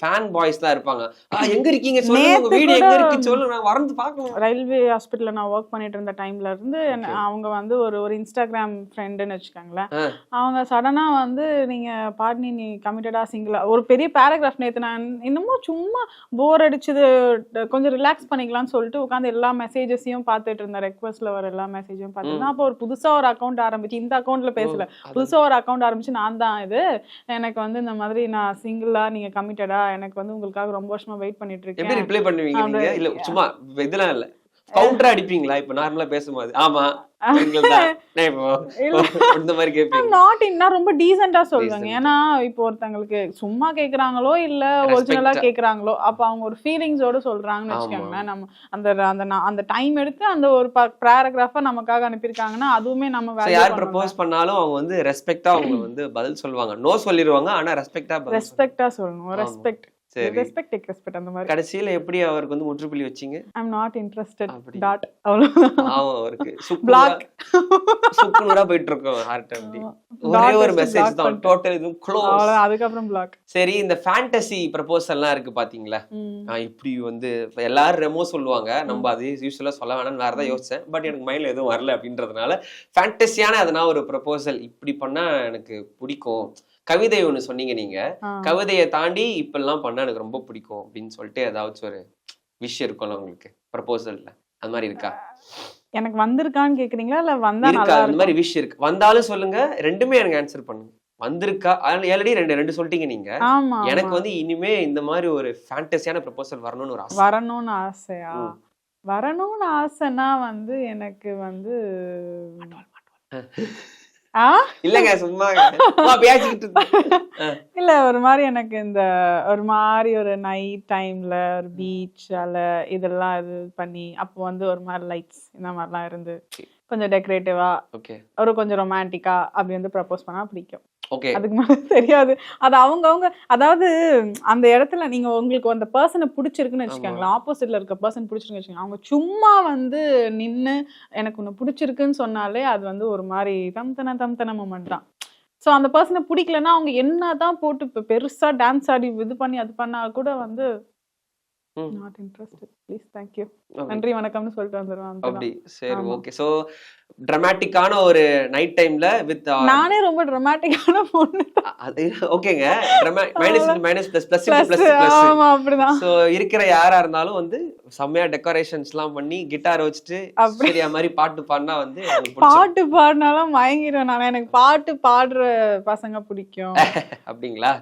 Fan boys தான் இருப்பாங்க. "ஆ, எங்க இருக்கீங்க? சொல்லுங்க வீடு எங்க இருக்கு? சொல்லுங்க நான் வரந்து பார்க்கணும் ரயில்வே ஹாஸ்பிட்டல்ல நான் ஒர்க் பண்ணிட்டு இருந்த டைம்ல இருந்து. அவங்க வந்து ஒரு ஒரு இன்ஸ்டாகிராம் ஃப்ரெண்டுன்னு வச்சுக்கோங்களேன். அவங்க சடனா வந்து நீங்க பாட்னி நீ கமிட்டடா சிங்கிளா ஒரு பெரிய பேராகிராஃப் நேத்து நான் இன்னமும் சும்மா போர் அடிச்சது கொஞ்சம் ரிலாக்ஸ் பண்ணிக்கலாம்னு சொல்லிட்டு உட்காந்து எல்லா மெசேஜஸையும் பார்த்துட்டு இருந்தேன். ரெக்வஸ்ட்ல வர எல்லா மெசேஜையும் பார்த்துட்டு அப்போ ஒரு புதுசா ஒரு அக்கௌண்ட் ஆரம்பிச்சு இந்த அக்கௌண்ட்ல பேசல. புதுசா ஒரு அக்கௌண்ட் ஆரம்பிச்சு நான் தான் இது. எனக்கு வந்து இந்த மாதிரி நான் சிங்கிளா நீங்க கமிட்டடா எனக்கு வந்து உங்களுக்காக ரொம்ப வருஷமா வெயிட் பண்ணிட்டு எப்படி இருக்கேன் ரிப்ளை பண்ணுவீங்க நீங்க? இல்ல சும்மா இதெல்லாம் இல்ல. கவுண்டர் அடிப்பீங்களா இப்ப நார்மலா பேசும்போது ஆமா ரொம்ப டீசெண்டா சொல்லுவாங்க. ஏன்னா இப்போ ஒருத்தங்களுக்கு சும்மா கேக்குறாங்களோ இல்ல ஒரிஜினலா. கேக்குறாங்களோ அப்ப அவங்க ஒரு ஃபீலிங்ஸோட சொல்றாங்கன்னு. வச்சுக்கோங்களேன் நம்ம அந்த அந்த அந்த டைம் எடுத்து அந்த ஒரு பேராகிராஃப நமக்காக அனுப்பியிருக்காங்கன்னா அதுவுமே நம்ம யார். ப்ரப்போஸ் பண்ணாலும் அவங்க வந்து ரெஸ்பெக்டா அவங்க வந்து பதில் சொல்லுவாங்க நோ சொல்லிடுவாங்க ஆனா ரெஸ்பெக்டா. ரெஸ்பெக்டா சொல்லணும். ரெஸ்பெக்ட் சரி. ரெஸ்பெக்ட் டேக் ரெஸ்பெக்ட் அந்த மாதிரி. கடைசியில எப்படி அவருக்கு வந்து முற்றுப்புள்ளி வச்சீங்க? I am not interested. Dot அவ்வளவு அவருக்கு. பிளாக் சுக்குநூறா போயிட்டு இருக்கோம் ஹார்ட் அப்படி. ஒரே ஒரு மெசேஜ் தான் டோட்டல் இதுவும் க்ளோஸ் அதுக்கப்புறம் பிளாக் சரி இந்த ஃபேண்டசி ப்ரப்போசல்லாம் இருக்கு பாத்தீங்களா? நான் இப்படி வந்து எல்லாரும் ரெமோ சொல்லுவாங்க. நம்ம அது யூஸ்வலா சொல்ல வேணாம்னு வேற தான் யோசிச்சேன். பட் எனக்கு மைண்ட்ல எதுவும் வரல அப்படின்றதுனால ஃபேண்டசியான எதனா ஒரு ப்ரப்போசல் இப்படி பண்ணா எனக்கு பிடிக்கும். கவிதை ஒண்ணு சொன்னீங்க நீங்க. கவிதையை தாண்டி இப்பெல்லாம் பண்ணா எனக்கு ரொம்ப பிடிக்கும் அப்படின்னு சொல்லிட்டு ஏதாச்சும் ஒரு விஷயம் இருக்கும்ல உங்களுக்கு ப்ரப்போசல்ல அது மாதிரி இருக்கா? எனக்கு வந்திருக்கான்னு கேக்குறீங்களா? இல்ல வந்தா இருக்கா? அந்த மாதிரி விஷயம் இருக்கு. வந்தாலும் சொல்லுங்க ரெண்டுமே எனக்கு ஆன்சர் பண்ணுங்க. வந்திருக்கா? ஆல்ரெடி ரெண்டு ரெண்டு சொல்லிட்டீங்க நீங்க. எனக்கு. வந்து இனிமே இந்த மாதிரி ஒரு ஃபேண்டசியான ப்ரப்போசல் வரணும்னு ஒரு ஆசை. வரணும்னு ஆசையா. வரணும்னு ஆசைனா வந்து எனக்கு வந்து இல்லங்க சும்மா. இல்ல ஒரு மாதிரி எனக்கு இந்த ஒரு மாதிரி ஒரு நைட் டைம்ல ஒரு பீச் அல இதெல்லாம் இது பண்ணி அப்போ வந்து ஒரு மாதிரி லைட்ஸ் இந்த மாதிரிலாம் இருந்து கொஞ்சம் டெக்கரேட்டிவா ஒரு கொஞ்சம் ரொமான்டிக்கா அப்படி வந்து ப்ரப்போஸ் பண்ணா பிடிக்கும். ஓகே அதுக்கு மேல தெரியாது. அது அவங்கவங்க அதாவது அந்த இடத்துல நீங்க உங்களுக்கு அந்த பர்சனை பிடிச்சிருக்குன்னு வச்சுக்கோங்களேன். ஆப்போசிட்ல இருக்க பர்சன் பிடிச்சிருக்குன்னு வச்சுக்கோங்க. அவங்க சும்மா வந்து நின்னு எனக்கு உன்னை பிடிச்சிருக்குன்னு சொன்னாலே அது வந்து ஒரு மாதிரி தம்தன தம்தன மூமெண்ட் தான். ஸோ அந்த பர்சனை பிடிக்கலன்னா அவங்க என்னதான் போட்டு இப்போ பெருசா டான்ஸ் ஆடி இது பண்ணி அது பண்ணா கூட வந்து. நாட் இன்ட்ரெஸ்டட் ப்ளீஸ் தேங்க்யூ அப்படி. நன்றி வணக்கம்னு சொல்லிட்டு வந்துடுவேன் அப்படி சரி. ஓகே சோ டிராமாட்டிக்கான ஒரு நைட் டைம்ல வித் நானே ரொம்ப ட்ரமாட்டிக்கான பொண்ணு அது ஓகேங்க minus minus plus plus plus ஆமா அப்படிதான். சோ இருக்கிற யாரா இருந்தாலும் வந்து செம்மையா டெக்கரேஷன்ஸ் எல்லாம் பண்ணி கிட்டார் வச்சுட்டு அப்படி. சரியா மாதிரி பாட்டு பாடினா வந்து. பாட்டு பாடினாலும் மயங்கிடுவேன் நான். எனக்கு பாட்டு பாடுற பசங்க பிடிக்கும். அப்படிங்களா?